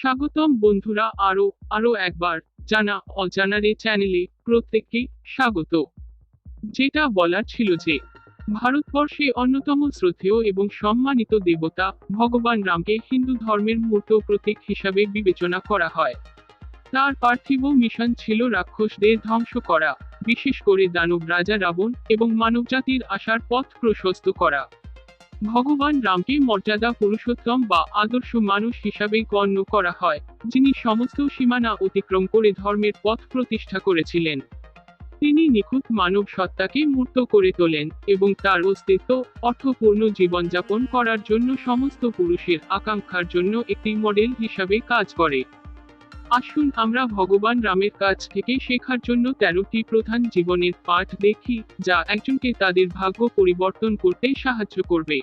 স্বাগতম বন্ধুরা আরও আরও একবার জানা, অজানারে চ্যানেলে প্রত্যেককে স্বাগত। যেটা বলার ছিল যে, ভারতবর্ষে অন্যতম শ্রদ্ধেয় এবং সম্মানিত দেবতা ভগবান রামকে হিন্দু ধর্মের মূর্ত প্রতীক হিসাবে বিবেচনা করা হয়। তার পার্থিব মিশন ছিল রাক্ষসদের ধ্বংস করা, বিশেষ করে দানব রাজা রাবণ এবং মানবজাতির আসার পথ প্রশস্ত করা। ভগবান রামকে মর্যাদা, পুরুষোত্তম বা আদর্শ মানুষ হিসাবে গণ্য করা হয়, যিনি সমস্ত সীমানা অতিক্রম করে ধর্মের পথ প্রতিষ্ঠা করেছিলেন। তিনি নিখুঁত মানব সত্তাকে মূর্ত করে তোলেন এবং তার অস্তিত্ব, অর্থপূর্ণ জীবনযাপন করার জন্য সমস্ত পুরুষের আকাঙ্ক্ষার জন্য একটি মডেল হিসাবে কাজ করে। আসুন আমরা ভগবান রামের কাছ থেকে শেখার জন্য তেরোটি প্রধান জীবনের পাঠ দেখি, যা একজনকে তাদের ভাগ্য পরিবর্তন করতে সাহায্য করবে।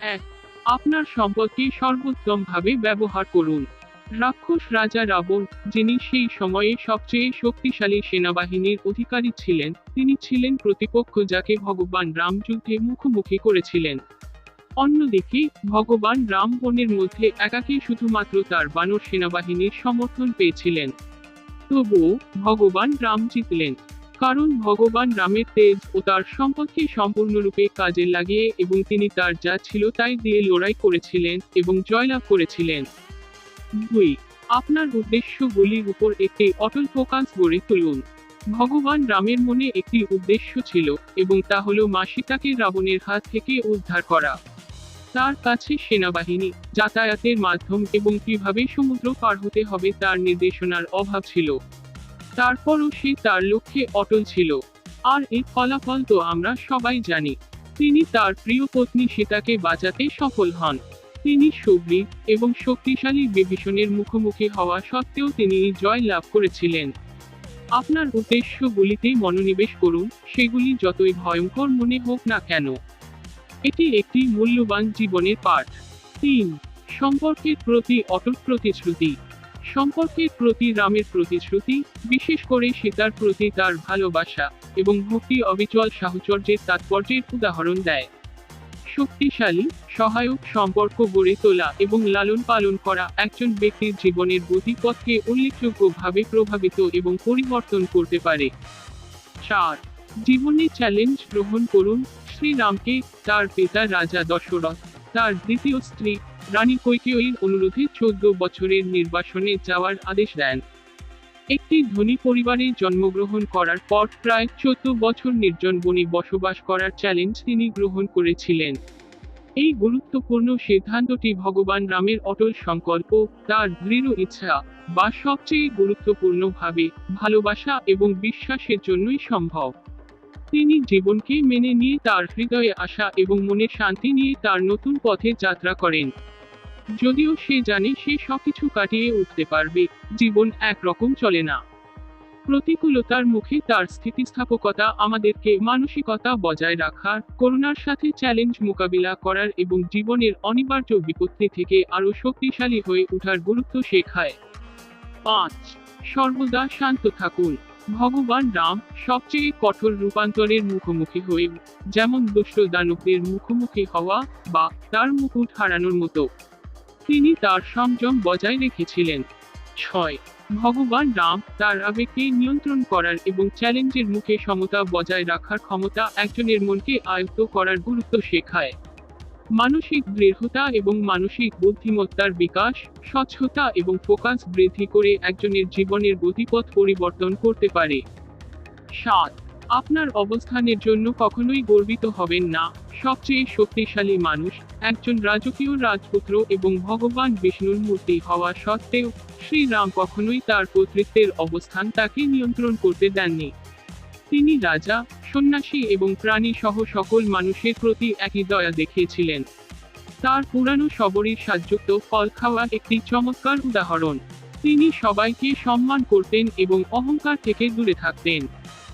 এক, আপনার সম্পদকে সর্বোত্তমভাবে ব্যবহার করুন। রাক্ষস রাজা রাবণ, যিনি সেই সময়ে সবচেয়ে শক্তিশালী সেনাবাহিনীর অধিকারী ছিলেন, তিনি ছিলেন প্রতিপক্ষ যাকে ভগবান রাম যুদ্ধে মুখোমুখি করেছিলেন। অন্যদিকে ভগবান রাম বনের মধ্যে একাকী শুধুমাত্র তার বানর সেনাবাহিনীর সমর্থন পেয়েছিলেন। তবুও ভগবান রাম জিতলেন। কারণ ভগবান রামের তেজ ও তার সম্পদকে সম্পূর্ণরূপে কাজে লাগিয়ে এবং তিনি তার যা ছিল তাই দিয়ে লড়াই করেছিলেন এবং জয়লাভ করেছিলেন। দুই, আপনার উদ্দেশ্যগুলির উপর একটি অটল ফোকাস গড়ে তুলুন। ভগবান রামের মনে একটি উদ্দেশ্য ছিল এবং তা হল মা রাবণের হাত থেকে উদ্ধার করা। তার কাছে সেনাবাহিনী যাতায়াতের মাধ্যম এবং কীভাবে সমুদ্র পার হতে হবে তার নির্দেশনার অভাব ছিল। তারপরও সে তার লক্ষ্যে অটল ছিল। আর এর ফলাফল তো আমরা সবাই জানি। তিনি তার প্রিয় পত্নী সীতাকে বাঁচাতে সফল হন। তিনি সুগ্রীব এবং শক্তিশালী বিভীষণের মুখোমুখি হওয়া সত্ত্বেও তিনি জয় লাভ করেছিলেন। আপনার উদ্দেশ্যগুলিতে মনোনিবেশ করুন, সেগুলি যতই ভয়ঙ্কর মনে হোক না কেন। এটি একটি মূল্যবান জীবনের পাঠ। তিন, সম্পর্কের প্রতি অটুট প্রতিশ্রুতি। সম্পর্কের প্রতি রামের প্রতিশ্রুতি, বিশেষ করে সীতার প্রতি তার ভালোবাসা এবং ভক্তি, অবিচল সাহচর্যের তাৎপর্যের উদাহরণ দেয়। শক্তিশালী, সহায়ক সম্পর্ক গড়ে তোলা এবং লালন পালন করা একজন ব্যক্তির জীবনের গতিপথকে উল্লেখযোগ্যভাবে প্রভাবিত এবং পরিবর্তন করতে পারে। চার, জীবনে চ্যালেঞ্জ গ্রহণ করুন শ্রীরামকে তার পিতা রাজা দশরথ। তার দ্বিতীয় স্ত্রী রানী কৈকেয়ীর অনুরোধে চোদ্দ বছরের নির্বাসনে যাওয়ার আদেশ দেন। একটি ধনী পরিবারে জন্মগ্রহণ করার পর প্রায় চোদ্দ বছর নির্জন বনে বসবাস করার চ্যালেঞ্জ তিনি গ্রহণ করেছিলেন। এই গুরুত্বপূর্ণ সিদ্ধান্তটি ভগবান রামের অটল সংকল্প, তার দৃঢ় ইচ্ছা বা সবচেয়ে গুরুত্বপূর্ণভাবে ভালোবাসা এবং বিশ্বাসের জন্যই সম্ভব। তিনি জীবনকে মেনে নিয়ে তার হৃদয়ে আসা এবং মনে শান্তি নিয়ে তার নতুন পথে যাত্রা করেন। যদিও সে জানে সে সবকিছু কাটিয়ে উঠতে পারবে, জীবন একরকম চলে না। প্রতিকূলতার মুখে তার স্থিতিস্থাপকতা আমাদেরকে মানসিকতা বজায় রাখার করোনার সাথে চ্যালেঞ্জ মোকাবিলা করার এবং জীবনের অনিবার্য বিপত্তি থেকে আরও শক্তিশালী হয়ে ওঠার গুরুত্ব শেখায়। পাঁচ, সর্বদা শান্ত থাকুন। ভগবান রাম সবচেয়ে কঠোর রূপান্তরের মুখোমুখি হয়ে, যেমন দুষ্ট দানবদের মুখোমুখি হওয়া বা তার মুকুট হারানোর মতো। তিনি তার সংযম বজায় রেখেছিলেন। ছয়, ভগবান রাম তার আবেগকে নিয়ন্ত্রণ করার এবং চ্যালেঞ্জের মুখে সমতা বজায় রাখার ক্ষমতা একজনের মনকে আয়ত্ত করার গুরুত্ব শেখায়। মানসিক দৃঢ়তা এবং মানসিক বুদ্ধিমত্তার বিকাশ, স্বচ্ছতা এবং ফোকাস বৃদ্ধি করে একজনের জীবনের গতিপথ পরিবর্তন করতে পারে। সাত, আপনার অবস্থানের জন্য কখনোই গর্বিত হবেন না। সবচেয়ে শক্তিশালী মানুষ, একজন রাজকীয় রাজপুত্র এবং ভগবান বিষ্ণুর মূর্তি হওয়া সত্ত্বেও, শ্রীরাম কখনোই তার কর্তৃত্বের অবস্থান তাকে নিয়ন্ত্রণ করতে দেননি। তিনি রাজা সন্ন্যাসী এবং প্রাণী সহ সকল মানুষের প্রতি একই দয়া দেখিয়েছিলেন। তার পুরানো শবরীর সাজযুক্ত ফল খাওয়া একটি চমৎকার উদাহরণ। তিনি সবাইকে সম্মান করতেন এবং অহংকার থেকে দূরে থাকতেন।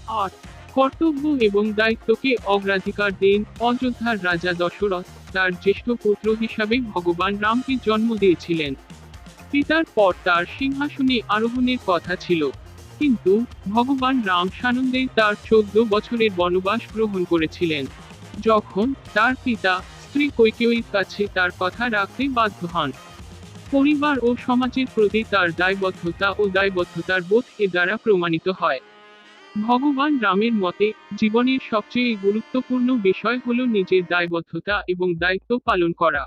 আট কর্তব্য এবং দায়িত্বকে অগ্রাধিকার দেন অযোধ্যার রাজা দশরথ, তার জ্যেষ্ঠ পুত্র হিসাবে ভগবান রামকে জন্ম দিয়েছিলেন। পিতার পর তার সিংহাসনে আরোহণের কথা ছিল। কিন্তু ভগবান রাম সানন্দে তার চোদ্দ বছরের বনবাস গ্রহণ করেছিলেন। যখন তার পিতা স্ত্রী কৈকেয়ীর কাছে তার কথা রাখতে বাধ্য হন। পরিবার ও সমাজের প্রতি তার দায়বদ্ধতা ও দায়বদ্ধতার বোধ এ দ্বারা প্রমাণিত হয়। ভগবান রামের মতে, জীবনের সবচেয়ে গুরুত্বপূর্ণ বিষয় হল নিজের দায়বদ্ধতা এবং দায়িত্ব পালন করা।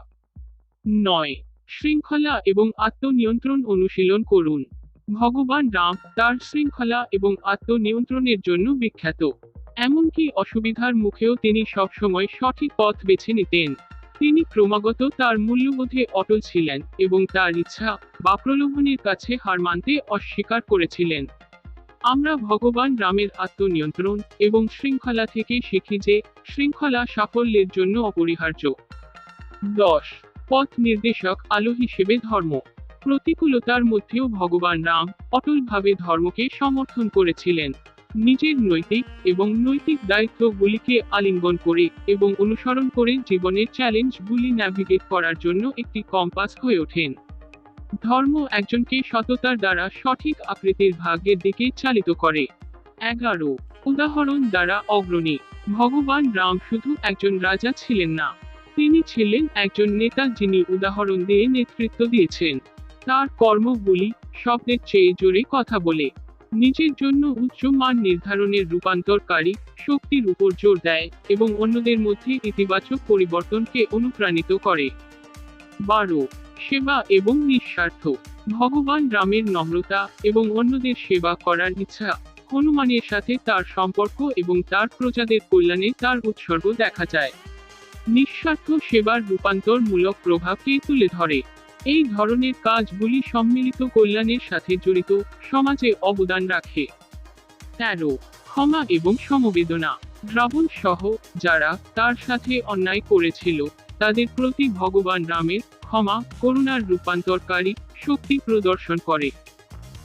নয়, শৃঙ্খলা এবং আত্মনিয়ন্ত্রণ অনুশীলন করুন। ভগবান রাম তার শৃঙ্খলা এবং আত্মনিয়ন্ত্রণের জন্য বিখ্যাত। এমনকি অসুবিধার মুখেও তিনি সবসময় সঠিক পথ বেছে নিতেন। তিনি ক্রমাগত তার মূল্যবোধে অটল ছিলেন এবং তার ইচ্ছা বা প্রলোভনের কাছে হার মানতে অস্বীকার করেছিলেন। আমরা ভগবান রামের আত্মনিয়ন্ত্রণ এবং শৃঙ্খলা থেকে শিখি যে শৃঙ্খলা সাফল্যের জন্য অপরিহার্য। দশ। পথ নির্দেশক আলো হিসেবে ধর্ম। প্রতিকূলতার মধ্যেও ভগবান রাম অটলভাবে ধর্মকে সমর্থন করেছিলেন। নিজের নৈতিক এবং নৈতিক দায়িত্বগুলিকে আলিঙ্গন করে এবং অনুসরণ করে জীবনের চ্যালেঞ্জগুলি ন্যাভিগেট করার জন্য একটি কম্পাস হয়ে ওঠেন। ধর্ম একজনকে সততার দ্বারা সঠিক আকৃতির ভাগ্যের দিকে চালিত করে। এগারো, উদাহরণ দ্বারা অগ্রণী। ভগবান রাম শুধু একজন রাজা ছিলেন না, তিনি ছিলেন একজন নেতা যিনি উদাহরণ দিয়ে নেতৃত্ব দিয়েছেন। তার কর্মগুলি শব্দের চেয়ে জোরে কথা বলে। নিজের জন্য উচ্চ মান নির্ধারণের রূপান্তরকারী শক্তির উপর জোর দেয় এবং অন্যদের মধ্যে ইতিবাচক পরিবর্তনকে অনুপ্রাণিত করে। বারো, সেবা এবং নিঃস্বার্থ। ভগবান রামের নম্রতা এবং অন্যদের সেবা করার ইচ্ছা, হনুমানের সাথে তার সম্পর্ক এবং তার প্রজাদের কল্যাণে তার উৎসর্গ দেখা যায়। নিঃস্বার্থ সেবার রূপান্তরমূলক প্রভাবকে তুলে ধরে। এই ধরনের কাজগুলি সম্মিলিত কল্যাণের সাথে জড়িত সমাজে অবদান রাখে। তেরো, ক্ষমা এবং সমবেদনা। রাবণ সহ যারা তার সাথে অন্যায় করেছিল, তাদের প্রতি ভগবান রামের ক্ষমা, করুণার রূপান্তরকারী শক্তি প্রদর্শন করে।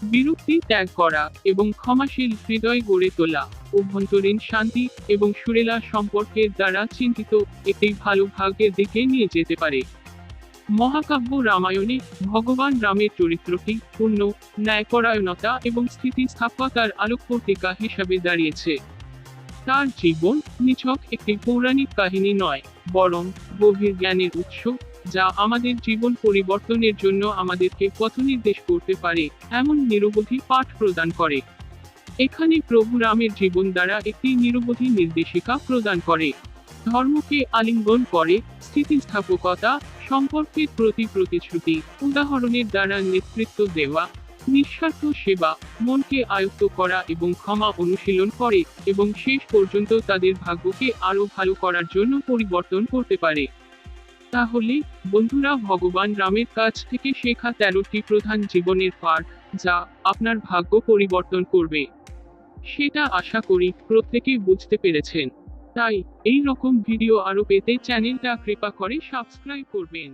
বিরক্তি ত্যাগ করা এবং ক্ষমাশীল হৃদয় গড়ে তোলা, অভ্যন্তরীণ শান্তি এবং সুরেলা সম্পর্কের দ্বারা চিন্তিত একটি ভালো ভাগ্যের দিকে নিয়ে যেতে পারে। মহাকাব্য রামায়ণে ভগবান রামের চরিত্রটি পূর্ণ ন্যায়পরায়ণতা এবং স্থিতিস্থাপকতার আলোকপত্রিকা হিসাবে দাঁড়িয়েছে। তার জীবন নিছক একটি পৌরাণিক কাহিনী নয়, বরং গভীর জ্ঞানের উৎস, যা আমাদের জীবন পরিবর্তনের জন্য আমাদেরকে পথ নির্দেশ করতে পারে, এমন নিরবধি পাঠ প্রদান করে। এখানে প্রভু রামের জীবন দ্বারা একটি নিরবধি নির্দেশিকা প্রদান করে। ধর্মকে আলিঙ্গন করে, স্থিতিস্থাপকতা, সম্পর্কের প্রতি প্রতিশ্রুতি, উদাহরণের দ্বারা নেতৃত্ব দেওয়া, নিঃস্বার্থ সেবা, মনকে আয়ত্ত করা এবং ক্ষমা অনুশীলন করে এবং শেষ পর্যন্ত তাদের ভাগ্যকে আরও ভালো করার জন্য পরিবর্তন করতে পারে। তাহলে, বন্ধুরা, ভগবান রামের কাছ থেকে শেখা তেরোটি প্রধান জীবনের পাঠ, যা আপনার ভাগ্য পরিবর্তন করবে। সেটা আশা করি প্রত্যেকেই বুঝতে পেরেছেন। তাই এই রকম ভিডিও আরও পেতে চ্যানেলটা কৃপা করে সাবস্ক্রাইব করবেন।